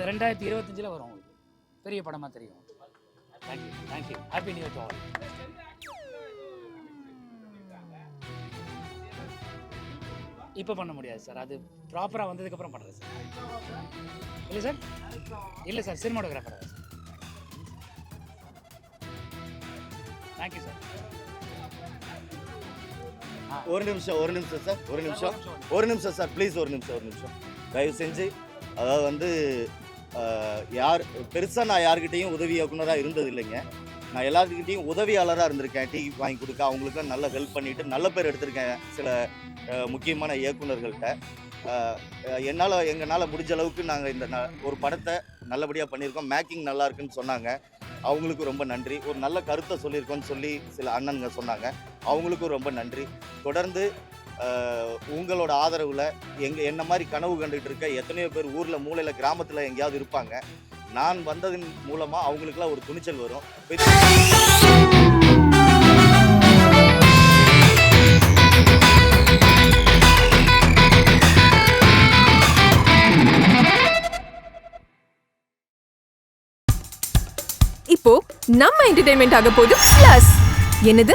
அடுத்த ரெண்டாயிரத்தி இருபத்தஞ்சில் வரும் உங்களுக்கு. பெரிய படமாக தெரியும். Thank you thank you happy new to all இப்போ பண்ண முடியாது சார் அது ப்ராப்பராக வந்ததுக்கப்புறம் பண்ணுறேன் சார் இல்லை சார் இல்லை sir cinematographer sir thank you sir ஒரு நிமிஷம் ஒரு நிமிஷம் சார் ஒரு நிமிஷம். ஒரு நிமிஷம் சார் ப்ளீஸ் ஒரு நிமிஷம் ஒரு நிமிஷம் தயவு செஞ்சு அதாவது வந்து யார் பெருசாக நான் யார்கிட்டையும் உதவி இயக்குனராக இருந்தது இல்லைங்க நான் எல்லாத்துக்கிட்டையும் உதவியாளராக இருந்திருக்கேன். டீ வாங்கி கொடுக்க அவங்களுக்கும் நல்ல ஹெல்ப் பண்ணிவிட்டு நல்ல பேர் எடுத்திருக்கேன் சில முக்கியமான இயக்குனர்கள்ட்ட. என்னால் எங்களால் முடிஞ்ச அளவுக்கு நாங்கள் இந்த ந- ஒரு படத்தை நல்லபடியாக பண்ணியிருக்கோம். மேக்கிங் நல்லா இருக்குன்னு சொன்னாங்க. அவங்களுக்கும் ரொம்ப நன்றி. ஒரு நல்ல கருத்தை சொல்லியிருக்கோன்னு சொல்லி சில அண்ணனுங்க சொன்னாங்க. அவங்களுக்கும் ரொம்ப நன்றி. தொடர்ந்து உங்களோட ஆதரவில் எங்கள் என்ன மாதிரி கனவு கண்டுகிட்டு இருக்க? எத்தனையோ பேர் ஊரில் மூலையில் கிராமத்தில் எங்கேயாவது இருப்பாங்க. நான் வந்ததன் மூலமாக அவங்களுக்குலாம் ஒரு துணிச்சல் வரும். இப்போ நம்ம என்டர்டைன்மெண்ட் ஆக போகுது பிளஸ் என்னது?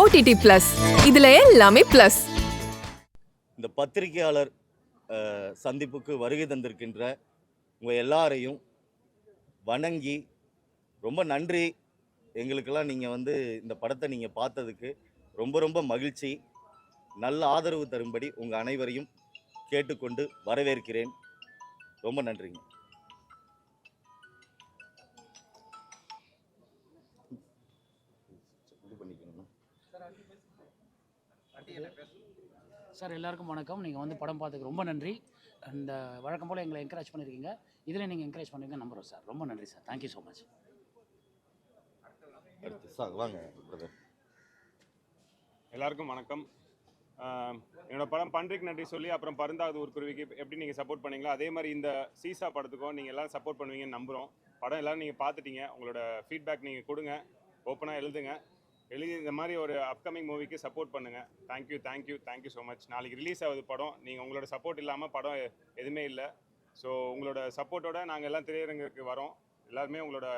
ஓடிடி பிளஸ் இதுல எல்லாமே பிளஸ் இந்த பத்திரிகையாளர் சந்திப்புக்கு வருகை தந்திருக்கின்ற உங்கள் எல்லாரையும் வணங்கி ரொம்ப நன்றி. எங்களுக்கெல்லாம் நீங்கள் வந்து இந்த படத்தை நீங்கள் பார்த்ததுக்கு ரொம்ப ரொம்ப மகிழ்ச்சி. நல்ல ஆதரவு தரும்படி உங்கள் அனைவரையும் கேட்டுக்கொண்டு வரவேற்கிறேன். ரொம்ப நன்றிங்க. சார் எல்லாருக்கும் வணக்கம். நீங்கள் வந்து படம் பார்த்ததுக்கு ரொம்ப நன்றி. அந்த வழக்கம் போல் எங்களை என்கரேஜ் பண்ணியிருக்கீங்க இதில் நீங்கள் என்கரேஜ் பண்ணுவீங்க நம்புகிறோம் சார். ரொம்ப நன்றி sir. Thank you so much அடுத்து சார் வாங்க எல்லாருக்கும் வணக்கம். என்னோட படம் பன்றிக்கு நன்றி சொல்லி அப்புறம் பருந்தாவது ஒரு குருவிக்கு எப்படி நீங்கள் சப்போர்ட் பண்ணீங்களோ அதே மாதிரி இந்த சீசா படத்துக்கும் நீங்கள் எல்லாரும் சப்போர்ட் பண்ணுவீங்கன்னு நம்புகிறோம் படம் எல்லாரும் நீங்கள் பார்த்துட்டீங்க. உங்களோட ஃபீட்பேக் நீங்கள் கொடுங்க. ஓப்பனாக எழுதுங்க. எழுதி இந்த மாதிரி ஒரு அப்கமிங் மூவிக்கு சப்போர்ட் பண்ணுங்கள் thank you thank you thank you so much நாளைக்கு ரிலீஸ் ஆகுது படம். நீங்கள் உங்களோட சப்போர்ட் இல்லாமல் படம் எதுவுமே இல்லை. ஸோ உங்களோட சப்போர்ட்டோட நாங்கள் எல்லாம் திரையரங்குக்கு வரோம். எல்லாருமே உங்களோட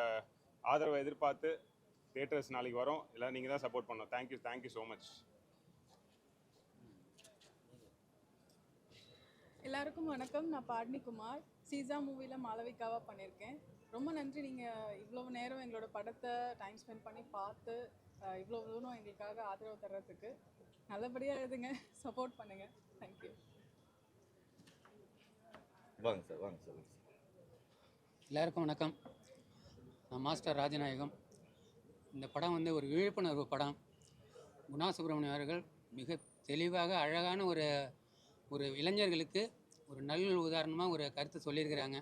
ஆதரவை எதிர்பார்த்து தேட்டர்ஸ் நாளைக்கு வரோம். எல்லாம் நீங்கள் தான் சப்போர்ட் பண்ணோம் தேங்க்யூ தேங்க்யூ ஸோ மச் எல்லாருக்கும் வணக்கம். நான் பாட்னி குமார் சீசா மூவியில் மாளவிகாவாக பண்ணியிருக்கேன் ரொம்ப நன்றி. நீங்கள் இவ்வளோ நேரம் எங்களோட படத்தை டைம் ஸ்பெண்ட் பண்ணி பார்த்து இவ்வளோ தூரம் எங்களுக்காக ஆதரவு தர்றதுக்கு நல்லபடியாக எழுதுங்க சப்போர்ட் பண்ணுங்கள் தேங்க்யூ வாங்க சார் வாங்க சார் எல்லாருக்கும் வணக்கம். நான் மாஸ்டர் ராஜநாயகம். இந்த படம் வந்து ஒரு விழிப்புணர்வு படம். குணா சுப்பிரமணியம் அவர்கள் மிக தெளிவாக அழகான ஒரு ஒரு இளைஞர்களுக்கு ஒரு நல்ல உதாரணமாக ஒரு கருத்து சொல்லியிருக்கிறாங்க.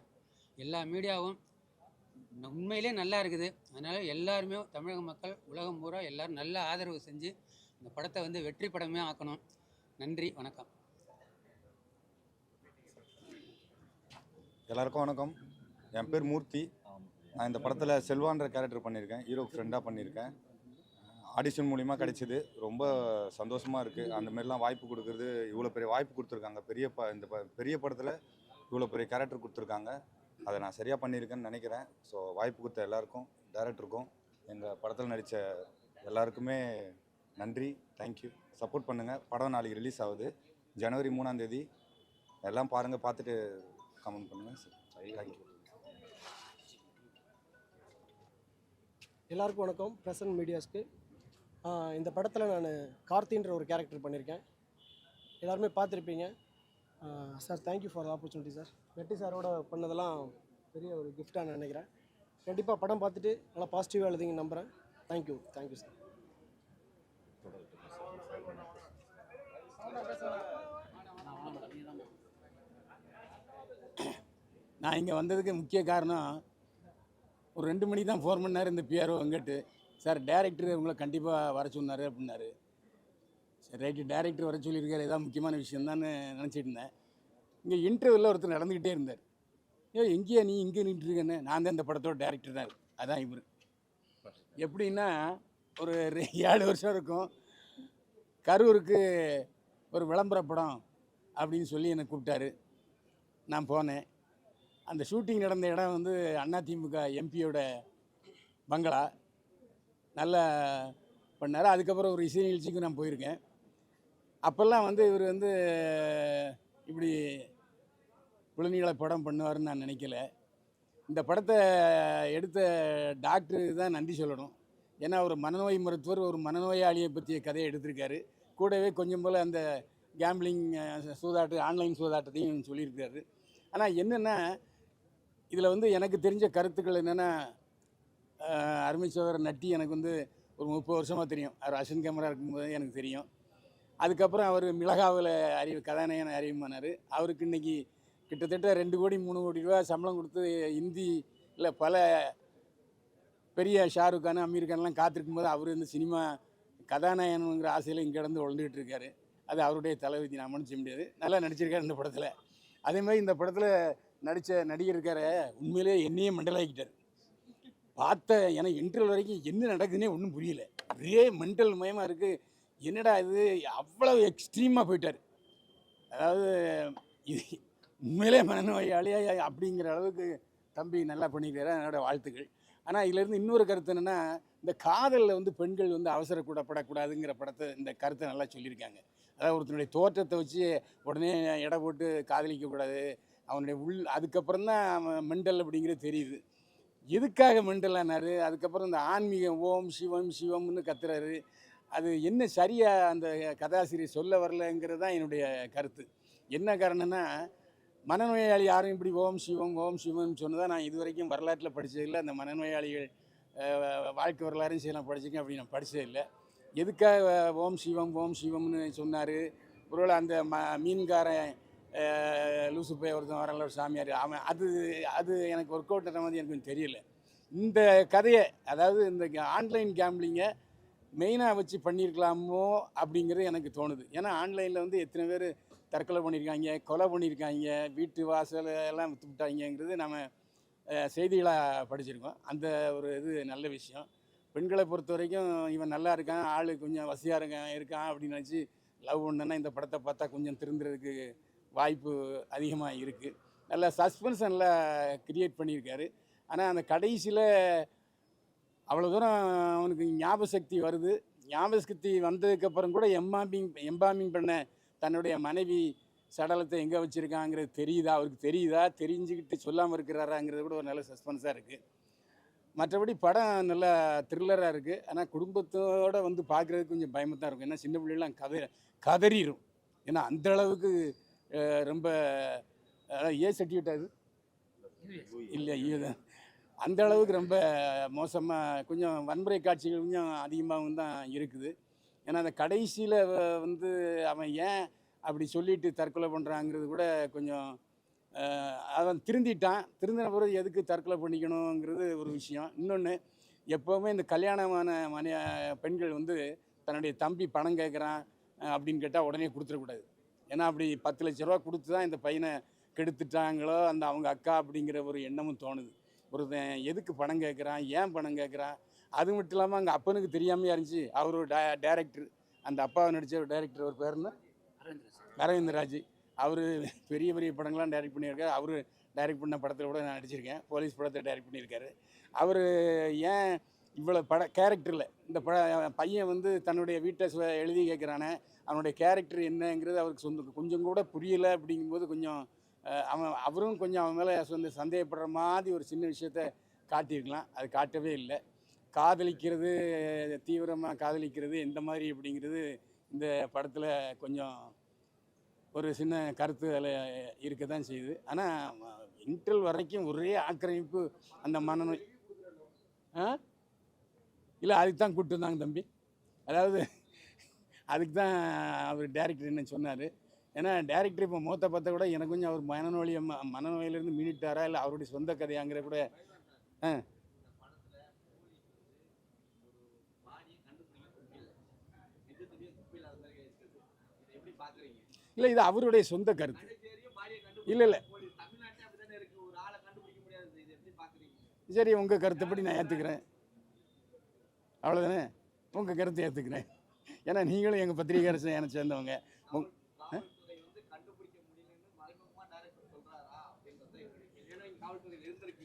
எல்லா மீடியாவும் உண்மையிலே நல்லா இருக்குது. அதனால் எல்லாருமே தமிழக மக்கள் உலகம் பூரா எல்லாரும் நல்ல ஆதரவு செஞ்சு இந்த படத்தை வந்து வெற்றி படமே ஆக்கணும். நன்றி வணக்கம். எல்லாருக்கும் வணக்கம். என் பேர் மூர்த்தி. நான் இந்த படத்தில் செல்வான்ற கேரக்டர் பண்ணியிருக்கேன். ஹீரோ ஃப்ரெண்டாக பண்ணியிருக்கேன். ஆடிஷன் மூலிமா கிடைச்சிது. ரொம்ப சந்தோஷமாக இருக்குது அந்த மாதிரிலாம் வாய்ப்பு கொடுக்குறது இவ்வளோ பெரிய வாய்ப்பு கொடுத்துருக்காங்க. பெரிய ப இந்த ப பெரிய படத்தில் இவ்வளோ பெரிய கேரக்டர் கொடுத்துருக்காங்க. அதை நான் சரியாக பண்ணியிருக்கேன்னு நினைக்கிறேன். ஸோ வாய்ப்பு கொடுத்த எல்லாருக்கும் டேரக்டருக்கும் எங்கள் படத்தில் நடித்த எல்லாருக்குமே நன்றி தேங்க்யூ சப்போர்ட் பண்ணுங்கள் படம் நாளைக்கு ரிலீஸ் ஆகுது. ஜனவரி மூணாம் தேதி. எல்லாம் பாருங்கள் பார்த்துட்டு கமெண்ட் பண்ணுங்கள் தேங்க்யூ எல்லாருக்கும் வணக்கம். பிரசன்ட் மீடியாஸ்க்கு. இந்த படத்தில் நான் கார்த்தின்ற ஒரு கேரக்டர் பண்ணியிருக்கேன் எல்லாருமே பார்த்துருப்பீங்க. Sir thank you for opportunity sir வெட்டி சாரோட பண்ணதெல்லாம் பெரிய ஒரு கிஃப்டாக நான் நினைக்கிறேன். கண்டிப்பாக படம் பார்த்துட்டு நல்லா பாசிட்டிவாக எழுதிங்க நம்புகிறேன் தேங்க்யூ தேங்க்யூ சார் நான் இங்கே வந்ததுக்கு முக்கிய காரணம் ஒரு ரெண்டு மணிக்கு தான் ஃபோன் பண்ணார் இந்த பிஆர்ஓ வெங்கட்டு சார் டேரக்டர் உங்களை கண்டிப்பாக வர சொன்னார் அப்படின்னாரு. ரைட்டு டேரக்டர் வர சொல்லியிருக்காரு ஏதாவது முக்கியமான விஷயம் தான் நினச்சிட்டு இருந்தேன். இங்கே இன்டர்வியூவில் ஒருத்தர் நடந்துக்கிட்டே இருந்தார். ஏ எங்கேயா நீ இங்கே நின்றுருக்கேன்னு? நான் தான் இந்த படத்தோட டேரக்டர் தான். அதான் இவர். எப்படின்னா ஒரு ரெ- ஏழு வருஷம் இருக்கும். கரூருக்கு ஒரு விளம்பர படம் அப்படின்னு சொல்லி என்னை கூப்பிட்டாரு. நான் போனேன். அந்த ஷூட்டிங் நடந்த இடம் வந்து அதிமுக எம்பியோட பங்களா. நல்லா பண்ணார். அதுக்கப்புறம் ஒரு இசை நிகழ்ச்சிக்கு நான் போயிருக்கேன். அப்போல்லாம் வந்து இவர் வந்து இப்படி குழந்தைகளை படம் பண்ணுவாருன்னு நான் நினைக்கல. இந்த படத்தை எடுத்த டாக்டர் தான் நன்றி சொல்லணும். ஏன்னா ஒரு மனநோய் மருத்துவர் ஒரு மனநோயாளியை பற்றிய கதையை எடுத்திருக்காரு. கூடவே கொஞ்சம் போல் அந்த கேம்பிளிங் சூதாட்டு ஆன்லைன் சூதாட்டத்தையும் சொல்லியிருக்காரு. ஆனால் என்னென்னா இதில் வந்து எனக்கு தெரிஞ்ச கருத்துக்கள் என்னென்னா அருமை சோதரர் நட்டி எனக்கு வந்து ஒரு முப்பது வருஷமாக தெரியும். அவர் அசன் கேமரா இருக்கும்போது எனக்கு தெரியும். அதுக்கப்புறம் அவர் மிளகாவில் அறிவு கதாநாயகன் அறிவுமானார் அவருக்கு இன்னைக்கு கிட்டத்தட்ட ரெண்டு கோடி மூணு கோடி ரூபா சம்பளம் கொடுத்து ஹிந்தியில் பல பெரிய ஷாருக் கான் அமீர் கான்லாம் காத்திருக்கும் போது அவர் இந்த சினிமா கதாநாயகனுங்கிற ஆசையில் இங்கே இருந்து வளர்ந்துக்கிட்டு இருக்காரு. அது அவருடைய தலைவதி நான் மன்னிச்ச முடியாது. நல்லா நடிச்சிருக்காரு இந்த படத்தில். அதே மாதிரி இந்த படத்தில் நடித்த நடிகர் இருக்கார. உண்மையிலே என்னையே மண்டலாக்கிட்டார். பார்த்த ஏன்னா இன்டர்வல் வரைக்கும் என்ன நடக்குதுன்னே ஒன்றும் புரியல. ஒரே மென்டல் மயமாக இருக்குது என்னடா இது? அவ்வளவு எக்ஸ்ட்ரீமாக போயிட்டார். அதாவது இது உண்மையிலே மனநோயாளியா அப்படிங்கிற அளவுக்கு தம்பி நல்லா பண்ணிக்கிறார் என்னோடய வாழ்த்துக்கள். ஆனால் இதிலேருந்து இன்னொரு கருத்து என்னென்னா இந்த காதலில் வந்து பெண்கள் வந்து அவசரக்கூடப்படக்கூடாதுங்கிற படத்தை இந்த கருத்தை நல்லா சொல்லியிருக்காங்க. அதாவது ஒருத்தனுடைய தோற்றத்தை வச்சு உடனே எடை போட்டு காதலிக்கக்கூடாது அவனுடைய உள் அதுக்கப்புறம் தான் அவன் மெண்டல் அப்படிங்கிறது தெரியுது. எதுக்காக மெண்டலானாரு அதுக்கப்புறம் இந்த ஆன்மீகம் ஓம் சிவம் சிவம்னு கத்துறாரு. அது என்ன சரியாக அந்த கதாசிரியர் சொல்ல வரலங்கிறது தான் என்னுடைய கருத்து. என்ன காரணம்னா மனநோயாளி யாரும் இப்படி ஓம் சிவம் ஓம் சிவம்னு சொன்னதான் நான் இது வரைக்கும் வரலாற்றில் படித்ததில்லை அந்த மனநோயாளிகள் வாழ்க்கை வரலாறும் சரி நான் படிச்சிருக்கேன் அப்படி நான் படித்ததே இல்லை. எதுக்காக ஓம் சிவம் ஓம் சிவம்னு சொன்னார்? ஒருவேளை அந்த ம மீன்காரன் லூசு போய் ஒருத்தன் வரல ஒரு சாமியார் அவன் அது அது எனக்கு ஒர்க் அவுட் மாதிரி எனக்கு கொஞ்சம் தெரியல. இந்த கதையை அதாவது இந்த ஆன்லைன் கேம்பிளிங்கை மெயினாக வச்சு பண்ணியிருக்கலாமோ அப்படிங்கிறது எனக்கு தோணுது. ஏன்னா ஆன்லைனில் வந்து எத்தனை பேர் தற்கொலை பண்ணியிருக்காங்க கொலை பண்ணியிருக்காங்க வீட்டு வாசல் எல்லாம் விற்றுவிட்டாங்கிறது நம்ம செய்திகளாக படிச்சிருக்கோம். அந்த ஒரு இது நல்ல விஷயம். பெண்களை பொறுத்த வரைக்கும் இவன் நல்லா இருக்கான் ஆள் கொஞ்சம் வசதியாக இருக்கான் இருக்கான் அப்படின்னு நினச்சி லவ் பண்ணனா இந்த படத்தை பார்த்தா கொஞ்சம் திருந்துறதுக்கு வாய்ப்பு அதிகமாக இருக்குது நல்லா சஸ்பென்ஸ் நல்லா க்ரியேட் பண்ணியிருக்காரு. ஆனால் அந்த கடைசியில் அவ்வளோ தூரம் அவனுக்கு ஞாபக சக்தி வருது. ஞாபக சக்தி வந்ததுக்கப்புறம் கூட எம்பாமிங் எம்பாமிங் பண்ண தன்னுடைய மனைவி சடலத்தை எங்கே வச்சுருக்காங்கிறது தெரியுதா? அவருக்கு தெரியுதா? தெரிஞ்சுக்கிட்டு சொல்லாமல் இருக்கிறாராங்கிறது கூட ஒரு நல்ல சஸ்பென்ஸாக இருக்குது மற்றபடி படம் நல்லா த்ரில்லராக இருக்குது ஆனால் குடும்பத்தோடு வந்து பார்க்குறதுக்கு கொஞ்சம் பயமாக தான் இருக்கும். ஏன்னா சின்ன பிள்ளைலாம் கதை கதறிடும் ஏன்னா அந்த அளவுக்கு ரொம்ப ஏ சர்டிஃபிகேட் அது இல்லை ஐயோ தான் அந்த அளவுக்கு ரொம்ப மோசமாக கொஞ்சம் வன்முறை காட்சிகள் கொஞ்சம் அதிகமாகவும் தான் இருக்குது. ஏன்னா அந்த கடைசியில் வந்து அவன் ஏன் அப்படி சொல்லிட்டு தற்கொலை பண்ணுறாங்கிறது கூட கொஞ்சம் அவன் திருந்திட்டான். திருந்தின பிறகு எதுக்கு தற்கொலை பண்ணிக்கணுங்கிறது ஒரு விஷயம். இன்னொன்று எப்போவுமே இந்த கல்யாணமான மனைய பெண்கள் வந்து தன்னுடைய தம்பி பணம் கேட்குறான் அப்படின்னு கேட்டால் உடனே கொடுத்துடக்கூடாது. ஏன்னா அப்படி பத்து லட்ச ரூபா கொடுத்து தான் இந்த பையனை கெடுத்துட்டாங்களோ அந்த அவங்க அக்கா அப்படிங்கிற ஒரு எண்ணமும் தோணுது. ஒருத்தன் எதுக்கு பணம் கேட்குறான் ஏன் பணம் கேட்குறான்? அது மட்டும் இல்லாமல் அங்கே அப்பனுக்கு தெரியாமையாக இருந்துச்சு. அவர் ஒரு டே டேரக்டர் அந்த அப்பாவை நடித்த ஒரு டேரக்டர் ஒரு பேர் என்ன? அரவிந்தராஜ் அவர் பெரிய பெரிய படங்கள்லாம் டைரக்ட் பண்ணியிருக்காரு. அவர் டைரக்ட் பண்ண படத்தில் கூட நான் நடிச்சிருக்கேன். போலீஸ் படத்தை டைரக்ட் பண்ணியிருக்காரு. அவர் ஏன் இவ்வளோ பட கேரக்டரில் இந்த பட பையன் வந்து தன்னுடைய வீட்டை எழுதி கேட்குறானே அவனுடைய கேரக்டர் என்னங்கிறது அவருக்கு சொந்த கொஞ்சம் கூட புரியலை அப்படிங்கும்போது கொஞ்சம் அவன் அவரும் கொஞ்சம் அவன் மேலே வந்து சந்தேகப்படுற மாதிரி ஒரு சின்ன விஷயத்த காட்டியிருக்கலாம். அது காட்டவே இல்லை. காதலிக்கிறது தீவிரமாக காதலிக்கிறது எந்த மாதிரி அப்படிங்கிறது இந்த படத்தில் கொஞ்சம் ஒரு சின்ன கருத்து அதில் இருக்க தான் செய்யுது. ஆனால் இன்டர்வல் வரைக்கும் ஒரே ஆக்கிரமிப்பு அந்த மனநோய் ஆ? இல்லை அதுக்கு தான் கூப்பிட்டு வந்தாங்க தம்பி. அதாவது அதுக்கு தான் அவர் டேரக்டர் என்ன சொன்னார். ஏன்னா டேரக்டர் இப்போ மூத்த பார்த்த கூட எனக்கு கொஞ்சம் அவர் மனநோய் மனநோயிலேருந்து மீனிட்டாரா இல்லை அவருடைய சொந்த கதையாங்கிற கூட ஆ. இல்லை இது அவருடைய சொந்த கருத்து. இல்லை இல்லை. சரி உங்கள் கருத்தைப்படி நான் ஏற்றுக்கிறேன் அவ்வளோதானே உங்கள் கருத்தை ஏற்றுக்கிறேன் ஏன்னா நீங்களும் எங்கள் பத்திரிகை எனக்கு சேர்ந்தவங்க உங் ஆ?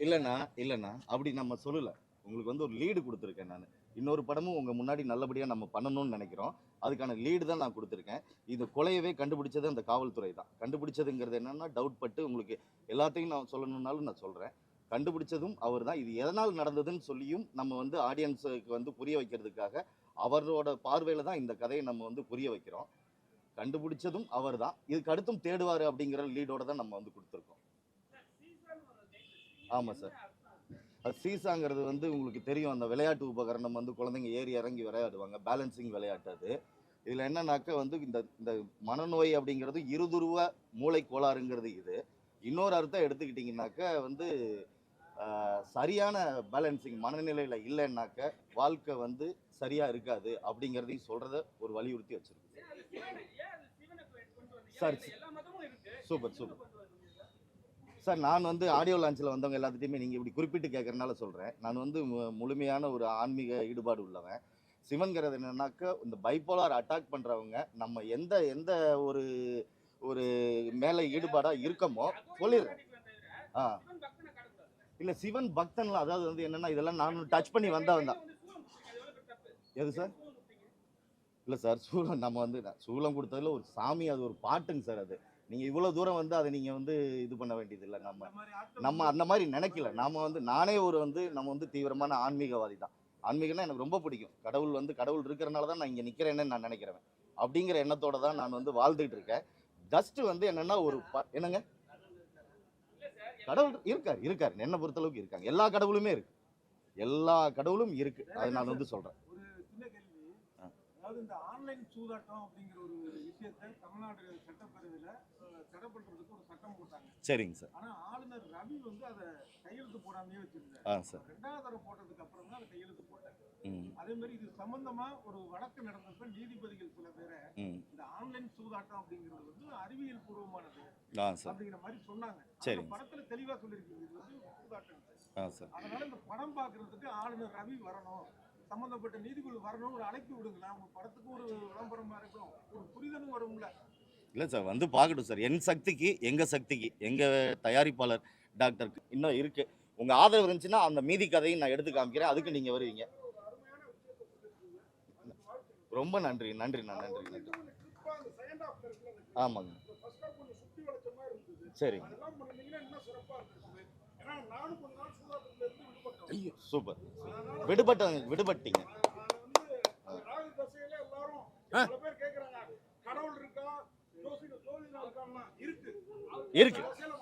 இல்லைண்ணா இல்லைண்ணா. அப்படி நம்ம சொல்லலை. உங்களுக்கு வந்து ஒரு லீடு கொடுத்துருக்கேன் நான். இன்னொரு படமும் உங்கள் முன்னாடி நல்லபடியாக நம்ம பண்ணணும்னு நினைக்கிறோம். அதுக்கான லீடு தான் நான் கொடுத்துருக்கேன். இது கொலையவே கண்டுபிடிச்சது அந்த காவல்துறை தான். கண்டுபிடிச்சதுங்கிறது என்னென்னா டவுட் பட்டு உங்களுக்கு எல்லாத்தையும் நான் சொல்லணுன்னாலும் நான் சொல்கிறேன் கண்டுபிடிச்சதும் அவர் தான். இது எதனால் நடந்ததுன்னு சொல்லியும் நம்ம வந்து ஆடியன்ஸுக்கு வந்து புரிய வைக்கிறதுக்காக அவரோட பார்வையில் தான் இந்த கதையை நம்ம வந்து புரிய வைக்கிறோம். கண்டுபிடிச்சதும் அவர் தான். இதுக்கு அடுத்தும் தேடுவார் அப்படிங்கிற லீடோட தான் நம்ம வந்து கொடுத்துருக்கோம். ஆமாம் சார். அது சீசாங்கிறது வந்து உங்களுக்கு தெரியும். அந்த விளையாட்டு உபகரணம் வந்து குழந்தைங்க ஏறி இறங்கி விளையாடுவாங்க. பேலன்சிங் விளையாட்டு அது. இதில் என்னன்னாக்கா வந்து இந்த இந்த மனநோய் அப்படிங்கிறது இருதுருவ மூளை கோளாறுங்கிறது இது. இன்னொரு அர்த்தம் எடுத்துக்கிட்டிங்கனாக்க வந்து சரியான பேலன்சிங் மனநிலையில் இல்லைன்னாக்க வாழ்க்கை வந்து சரியாக இருக்காது அப்படிங்கிறதையும் சொல்கிறத ஒரு வலியுறுத்தி வச்சிருக்கு சார் சூப்பர் சூப்பர். சார் நான் வந்து ஆடியோ லான்ச்சில் வந்தவங்க எல்லாத்துட்டையுமே நீங்கள் இப்படி குறிப்பிட்டு கேட்குறனால சொல்கிறேன் நான் வந்து மு- முழுமையான ஒரு ஆன்மீக ஈடுபாடு உள்ளவன். சிவன்கிறது என்னன்னாக்கா இந்த பைப்போலார் அட்டாக் பண்ணுறவங்க நம்ம எந்த எந்த ஒரு ஒரு மேலே ஈடுபாடாக இருக்கமோ சொல்லிடுறேன் ஆ. இல்லை சிவன் பக்தன்லாம் அதாவது வந்து என்னென்னா இதெல்லாம் நான் டச் பண்ணி வந்தவன் தான். எது சார்? இல்லை சார் சூளம் நம்ம வந்து சூளம் கொடுத்ததுல ஒரு சாமி அது ஒரு பாட்டுங்க சார் அது. நீங்கள் இவ்வளோ தூரம் வந்து அதை நீங்கள் வந்து இது பண்ண வேண்டியது இல்லை நம்ம நம்ம அந்த மாதிரி நினைக்கல. நாம வந்து நானே ஒரு வந்து நம்ம வந்து தீவிரமான ஆன்மீகவாதி தான். ஆன்மீகம்னா எனக்கு ரொம்ப பிடிக்கும். கடவுள் வந்து கடவுள் இருக்கிறனால தான் நான் இங்கே நிற்கிறேன்னு நான் நினைக்கிறேன் அப்படிங்கிற எண்ணத்தோட தான் நான் வந்து வாழ்ந்துட்டு இருக்கேன். ஜஸ்ட் வந்து என்னன்னா ஒரு ப- என்னங்க? கடவுள் இருக்கார் இருக்கார். என்னை பொறுத்தளவுக்கு இருக்காங்க. எல்லா கடவுளுமே இருக்கு. எல்லா கடவுளும் இருக்கு. அதை நான் வந்து சொல்றேன் ஒரு சின்ன கேள்வி ஆ. அதாவது இந்த ஆன்லைன் சூதாட்டம் அப்படிங்கிற ஒரு விஷயத்தை தமிழ்நாடு சட்டப்பேரவையில தடை பண்றதுக்கு ஒரு சட்டம் போட்டாங்க. சரிங்க சார். ஆனா ஆளுநர் ரவி வந்து அதை கையெழுத்து போடாமையே வச்சிருந்தாரு. ஆ சார். ரெண்டாவது தடவை போட்டதுக்கு அப்புறம் தான் அதை கையெழுத்து போட்டாங்க அதே மாதிரி இது சம்பந்தமா ஒரு வழக்கு நடந்தப்ப நீதிபதிகள் சில பேரை இந்த ஆன்லைன் சூதாட்டம் அப்படிங்கிறது வந்து அறிவியல் பூர்வமானது சார். அப்படிங்கிற மாதிரி சொன்னாங்க. அந்த படத்துல தெளிவா சொல்லியிருக்கீங்க. இது வந்து சூதாட்டம். சார். அதனால இந்த படம் பார்க்கறதுக்கு ஆளுநர் ரவி வரணும். சம்பந்தப்பட்ட நீதிபதி வரணும் ஒரு அழைப்பு விடுங்களேன். உங்க படத்துக்கு ஒரு விளம்பரமா இருக்கும் ஒரு புரிதலும் வரும்ல. இல்லை சார் வந்து பார்க்கட்டும் சார். என் சக்திக்கு எங்கள் சக்திக்கு எங்கள் தயாரிப்பாளர் டாக்டருக்கு இன்னும் இருக்குது உங்கள் ஆதரவு இருந்துச்சுன்னா அந்த மீதி கதையும் நான் எடுத்து காமிக்கிறேன். அதுக்கு நீங்கள் வருவீங்க. ரொம்ப நன்றி நன்றி நான் நன்றி நன்றி. ஆமாங்க. சரிங்க. விடுபட்டோம். சூப்பர் விடுபட்ட விடுபட்டீங்க. கடவுள் இருக்கா? ஜோசிட ஜோதிடம் இருக்கான்னா இருக்கு. இருக்கு. தசையில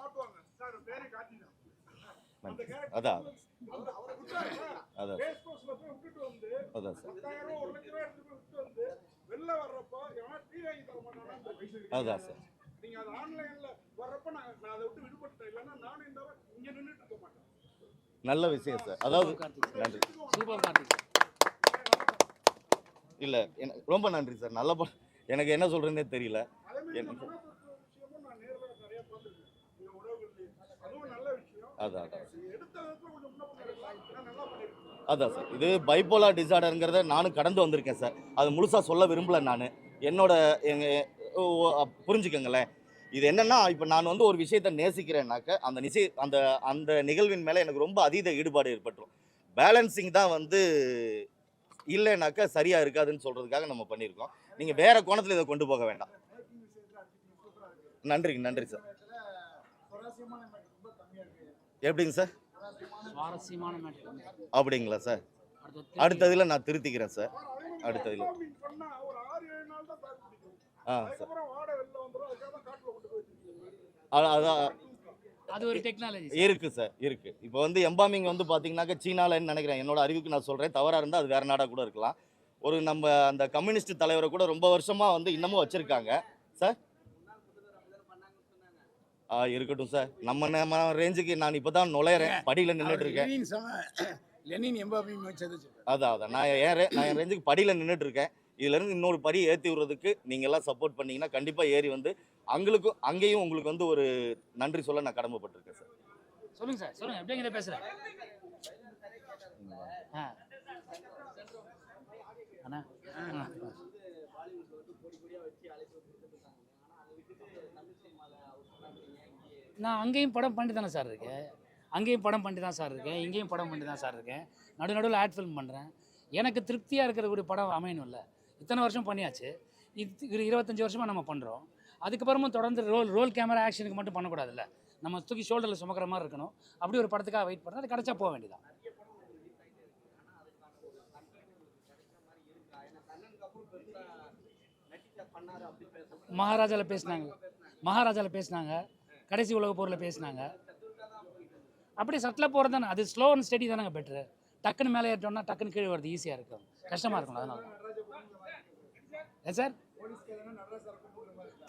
நல்ல விஷயம் சார் அதாவது நன்றி. இல்லை எனக்கு ரொம்ப நன்றி சார் நல்ல படம் எனக்கு என்ன சொல்கிறேன்னே தெரியல. அதான் அதான். சார் இது பைப்போலா டிசார்டருங்கிறத நானும் கடந்து வந்திருக்கேன் சார் அது முழுசாக சொல்ல விரும்பல நான். என்னோட எங்கள் புரிஞ்சுக்கங்களேன். இது என்னன்னா இப்போ நான் வந்து ஒரு விஷயத்தை நேசிக்கிறேன்னாக்க அந்த நிசை அந்த அந்த நிகழ்வின் மேலே எனக்கு ரொம்ப அதீத ஈடுபாடு ஏற்பட்டுரும். பேலன்சிங் தான் வந்து இல்லைனாக்கா சரியாக இருக்காதுன்னு சொல்கிறதுக்காக நம்ம பண்ணியிருக்கோம். நீங்கள் வேறு கோணத்தில் இதை கொண்டு போக வேண்டாம். நன்றிங்க நன்றி சார். எப்படிங்க சார்? அப்படிங்களா சார்? அடுத்த அடுத்ததில் நான் திருத்திக்கிறேன் சார். அடுத்ததுல. farming பண்ணா அதான் அது ஒரு டெக்னாலஜி இருக்கு சார் இருக்கு. இப்போ வந்து எம்பாமிங் வந்து பாத்தீங்கன்னாக்க சீனாலன்னு நினைக்கிறேன். என்னோட அறிவுக்கு நான் சொல்றேன். தவறா இருந்தால் அது வேற நாடா கூட இருக்கலாம். ஒரு நம்ம அந்த கம்யூனிஸ்ட் தலைவரை கூட ரொம்ப வருஷமா வந்து இன்னமும் வச்சிருக்காங்க. சார் ஆ இருக்கட்டும் சார் நம்ம நம்ம ரேஞ்சுக்கு நான் இப்போ தான் நுழையிறேன் படியில் நின்றுட்டு இருக்கேன். லெனின் வச்சது. அதான் அதான். நான் ரே நான் என் ரேஞ்சுக்கு படியில் நின்றுட்டு இருக்கேன். இதுலேருந்து இன்னொரு படி ஏற்றி விடுறதுக்கு நீங்கள் எல்லாம் சப்போர்ட் பண்ணிங்கன்னா கண்டிப்பாக ஏறி வந்து அங்களுக்கும் அங்கேயும் உங்களுக்கு வந்து ஒரு நன்றி சொல்ல நான் கடமைப்பட்டிருக்கேன் சார். சொல்லுங்க சார் சொல்லுங்க எப்படிங்க பேசுகிறேன் ஆ. அண்ணா. நான் அங்கேயும் படம் பண்ணிட்டு தானே சார் இருக்கேன். அங்கேயும் படம் பண்ணிட்டு தான் சார் இருக்கேன். இங்கேயும் படம் பண்ணிட்டு தான் சார் இருக்கேன். நடு நடுவில் ஆட் ஃபில்ம் பண்ணுறேன் எனக்கு திருப்தியாக இருக்கிற ஒரு படம் அமையணும்ல. இத்தனை வருஷம் பண்ணியாச்சு. இது இருபத்தஞ்சி வருஷமாக நம்ம பண்ணுறோம் அதுக்கப்புறமும் தொடர்ந்து ரோல் ரோல் கேமரா ஆக்ஷனுக்கு மட்டும் பண்ணக்கூடாதுல்ல. நம்ம தூக்கி ஷோல்டரில் சுமக்கிற மாதிரி இருக்கணும். அப்படி ஒரு படத்துக்காக வெயிட் பண்ணுறது அது கிடச்சா போக வேண்டியதான் மகாராஜாவில் பேசினாங்க. மகாராஜாவில் பேசினாங்க. கடைசி உலக போரில் பேசினாங்க. அப்படியே சட்டில் போகிறது தானே. அது ஸ்லோ அண்ட் ஸ்டடி தானேங்க பெட்ரு டக்குன்னு மேலே ஏற்றோம்னா டக்குன்னு கீழே வரது. ஈஸியாக இருக்கும். கஷ்டமாக இருக்கும் அதனால ஏன் sir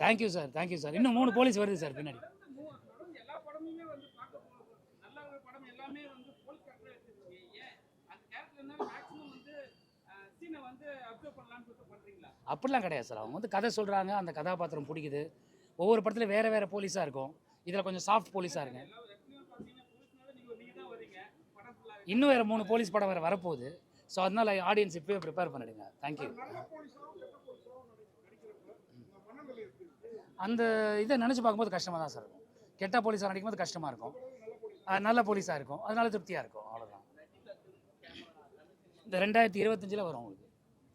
thank you sir thank you sir இன்னும் மூணு போலீஸ் வருது சார் பின்னாடி. அப்படிலாம் கிடையாது சார் அவங்க வந்து கதை சொல்கிறாங்க அந்த கதாபாத்திரம் பிடிக்குது. ஒவ்வொரு படத்துல வேறு வேறு போலீஸாக இருக்கும். இதில் கொஞ்சம் சாஃப்ட் போலீஸாக இருங்க. இன்னும் வேறு மூணு போலீஸ் படம் வேறு வரப்போகுது. ஸோ அதனால் ஆடியன்ஸ் இப்போயே ப்ரிப்பேர் பண்ணிடுங்க. தேங்க்யூ அந்த இதை நினச்சி பார்க்கும்போது கஷ்டமாக தான் சார் இருக்கும். கெட்ட போலீஸாக நடிக்கும்போது கஷ்டமாக இருக்கும். நல்ல போலீஸாக இருக்கும். அதனால திருப்தியாக இருக்கும். அவ்வளோதான் இந்த ரெண்டாயிரத்தி இருபத்தஞ்சில் வரும் உங்களுக்கு.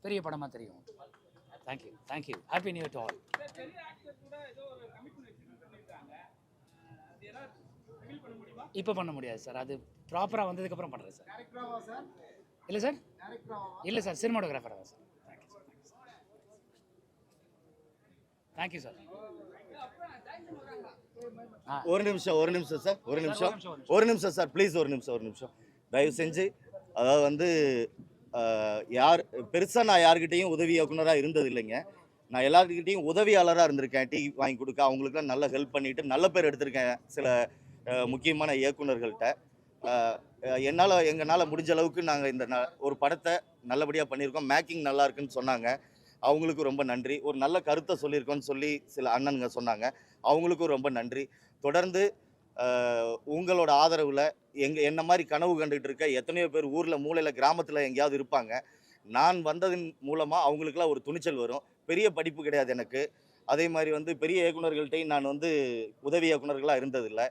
பெரிய படமாக தெரியும் thank you thank you happy new to all இப்போ பண்ண முடியாது சார். அது ப்ராப்பராக வந்ததுக்கப்புறம் பண்ணுறேன் சார். இல்லை சார். இல்லை சார். சினிமாட்டோகிராஃபராக சார். தேங்க்யூ சார் ஒரு நிமிஷம் ஒரு நிமிஷம் சார் ஒரு நிமிஷம். ஒரு நிமிஷம், சார் ப்ளீஸ் ஒரு நிமிஷம் ஒரு நிமிஷம் தயவு செஞ்சு அதாவது வந்து யார் பெருசாக நான் யார்கிட்டயும் உதவி இயக்குனராக இருந்தது இல்லைங்க நான் எல்லாருக்கிட்டையும் உதவியாளராக இருந்திருக்கேன். டீ வாங்கி கொடுக்க அவங்களுக்குலாம் நல்ல ஹெல்ப் பண்ணிட்டு நல்ல பேர் எடுத்திருக்கேன் சில முக்கியமான இயக்குனர்கள்ட்ட. என்னால் எங்களால் முடிஞ்ச அளவுக்கு நாங்கள் இந்த ந- ஒரு படத்தை நல்லபடியாக பண்ணியிருக்கோம். மேக்கிங் நல்லா இருக்குன்னு சொன்னாங்க. அவங்களுக்கும் ரொம்ப நன்றி. ஒரு நல்ல கருத்தை சொல்லியிருக்கோன்னு சொல்லி சில அண்ணனுங்க சொன்னாங்க. அவங்களுக்கும் ரொம்ப நன்றி. தொடர்ந்து உங்களோட ஆதரவில் எங்கள் என்ன மாதிரி கனவு கண்டுகிட்டு இருக்க எத்தனையோ பேர் ஊரில் மூலையில் கிராமத்தில் எங்கேயாவது இருப்பாங்க. நான் வந்ததன் மூலமாக அவங்களுக்குலாம் ஒரு துணிச்சல் வரும். பெரிய படிப்பு கிடையாது எனக்கு. அதே மாதிரி வந்து பெரிய இயக்குநர்கள்ட்டையும் நான் வந்து உதவி இயக்குனர்களாக இருந்ததில்லை.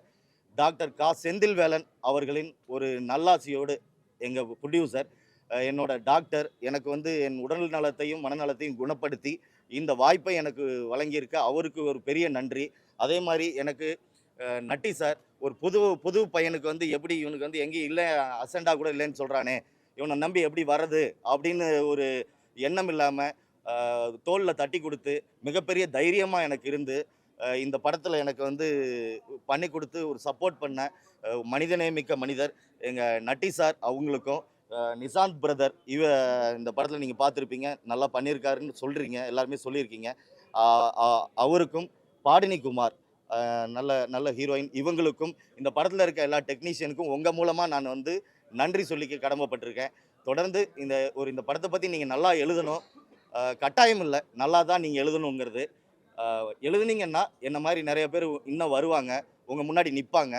டாக்டர் கா. செந்தில்வேலன் அவர்களின் ஒரு நல்லாசியோடு எங்கள் ப்ரொடியூசர் என்னோட டாக்டர் எனக்கு வந்து என் உடல் நலத்தையும் மனநலத்தையும் குணப்படுத்தி இந்த வாய்ப்பை எனக்கு வழங்கியிருக்க. அவருக்கு ஒரு பெரிய நன்றி. அதே மாதிரி எனக்கு நட்டி சார் ஒரு புது புது பையனுக்கு வந்து எப்படி இவனுக்கு வந்து எங்கேயும் இல்லை அசண்டா கூட இல்லைன்னு சொல்கிறானே இவனை நம்பி எப்படி வர்றது அப்படின்னு ஒரு எண்ணம் இல்லாமல் தோளில் தட்டி கொடுத்து மிகப்பெரிய தைரியமாக எனக்கு இருந்து இந்த படத்தில் எனக்கு வந்து பண்ணி கொடுத்து ஒரு சப்போர்ட் பண்ண மனிதநேமிக்க மனிதர் எங்கள் நட்டி சார் அவங்களுக்கும் நிசாந்த் பிரதர் இவ இந்த படத்தில் நீங்கள் பார்த்துருப்பீங்க. நல்லா பண்ணியிருக்காருன்னு சொல்கிறீங்க எல்லாருமே சொல்லியிருக்கீங்க. அவருக்கும் பாடினி குமார் நல்ல நல்ல ஹீரோயின். இவங்களுக்கும் இந்த படத்தில் இருக்க எல்லா டெக்னீஷியனுக்கும் உங்கள் மூலமாக நான் வந்து நன்றி சொல்லிக்க கடமைப்பட்டிருக்கேன். தொடர்ந்து இந்த ஒரு இந்த படத்தை பற்றி நீங்கள் நல்லா எழுதணும். கட்டாயம் இல்லை. நல்லா தான் நீங்கள் எழுதணுங்கிறது. எழுதுனீங்கன்னா என்ன மாதிரி நிறைய பேர் இன்னும் வருவாங்க. உங்கள் முன்னாடி நிற்பாங்க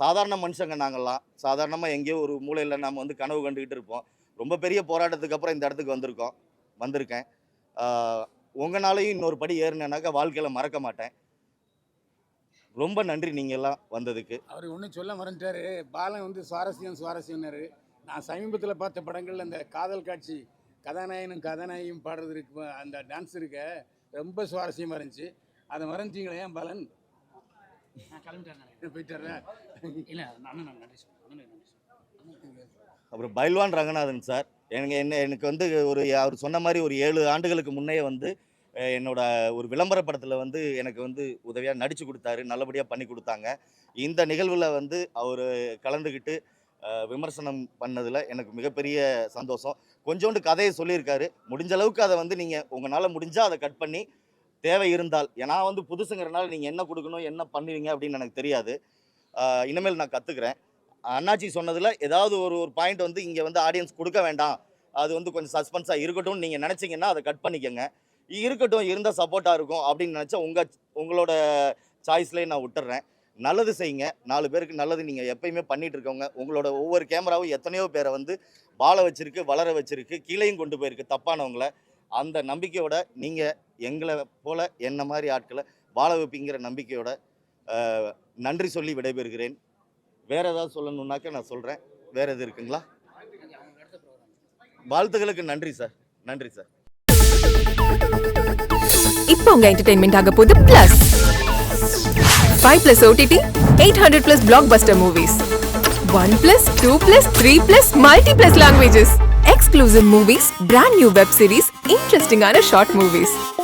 சாதாரண மனுஷங்க நாங்கள்லாம். சாதாரணமாக எங்கேயோ ஒரு மூலையில் நம்ம வந்து கனவு கண்டுக்கிட்டு இருப்போம். ரொம்ப பெரிய போராட்டத்துக்கு அப்புறம் இந்த இடத்துக்கு வந்திருக்கோம். வந்திருக்கேன். உங்களாலையும் இன்னொரு படி ஏறினேனாக்கா வாழ்க்கையில் மறக்க மாட்டேன். ரொம்ப நன்றி நீங்கள் எல்லாம் வந்ததுக்கு. அவர் ஒன்றும் சொல்ல மறந்துட்டாரு. பாலன் வந்து சுவாரஸ்யம் சுவாரஸ்யம்னாரு. நான் சமீபத்தில் பார்த்த படங்களில் அந்த காதல் காட்சி கதாநாயகனும் கதாநாயகியும் பாடுறது இருக்கு அந்த டான்ஸ் இருக்க ரொம்ப சுவாரஸ்யமாக இருந்துச்சு. அதை மறந்துட்டீங்களே ஏன் பாலன்? நான் கிளம்பிட்டேன் போயிட்டாரா? இல்லை அண்ணன் நான் நன்றி சொல்லுங்கள் அண்ணனுக்கு நன்றி சொல்லுங்கள் அப்புறம் பைல்வான் ரங்கநாதன் சார் எனக்கு என்ன எனக்கு வந்து ஒரு அவர் சொன்ன மாதிரி ஒரு ஏழு ஆண்டுகளுக்கு முன்னே வந்து என்னோட ஒரு விளம்பர படத்தில் வந்து எனக்கு வந்து உதவியாக நடித்து கொடுத்தாரு நல்லபடியாக பண்ணி கொடுத்தாங்க. இந்த நிகழ்வில் வந்து அவர் கலந்துக்கிட்டு விமர்சனம் பண்ணதில் எனக்கு மிகப்பெரிய சந்தோஷம். கொஞ்சோண்டு கதையை சொல்லியிருக்காரு. முடிஞ்ச அளவுக்கு அதை வந்து நீங்கள் உங்களால் முடிஞ்சால் அதை கட் பண்ணி தேவை இருந்தால். நான் வந்து புதுசுங்கிறனால நீங்கள் என்ன கொடுக்கணும் என்ன பண்ணுவீங்க அப்படின்னு எனக்கு தெரியாது. இனிமேல் நான் கற்றுக்குறேன் அண்ணாச்சி சொன்னதில் ஏதாவது ஒரு ஒரு பாயிண்ட் வந்து இங்கே வந்து ஆடியன்ஸ் கொடுக்க வேண்டாம். அது வந்து கொஞ்சம் சஸ்பென்ஸாக இருக்கட்டும்னு நீங்கள் நினச்சிங்கன்னா அதை கட் பண்ணிக்கோங்க. இருக்கட்டும் இருந்தால் சப்போர்ட்டாக இருக்கும் அப்படின்னு நினச்சா உங்கள் உங்களோட சாய்ஸ்லேயே நான் விட்டுறேன். நல்லது செய்யுங்க. நாலு பேருக்கு நல்லது நீங்கள் எப்பயுமே பண்ணிகிட்டு இருக்கவங்க. உங்களோட ஒவ்வொரு கேமராவும் எத்தனையோ பேரை வந்து வாழ வச்சுருக்கு வளர வச்சுருக்கு கீழேயும் கொண்டு போயிருக்கு தப்பானவங்கள. அந்த நம்பிக்கையோட நீங்கள் எங்களை போல என்ன மாதிரி ஆட்களை வாழ வைப்பீங்கிற நம்பிக்கையோட நன்றி சொல்லி விடைபெறுகிறேன். வேற ஏதாவது சொல்லணுன்னாக்க நான் சொல்கிறேன் வேற எது இருக்குங்களா? வாழ்த்துக்களுக்கு நன்றி சார். நன்றி சார். இப்போ உங்க என்டர்டைன்மெண்ட் ஆக போகுது plus five plus OTT eight hundred plus blockbuster movies one plus two plus three plus multi plus languages exclusive movies brand new web series இன்ட்ரெஸ்டிங்கான ஷார்ட் மூவிஸ்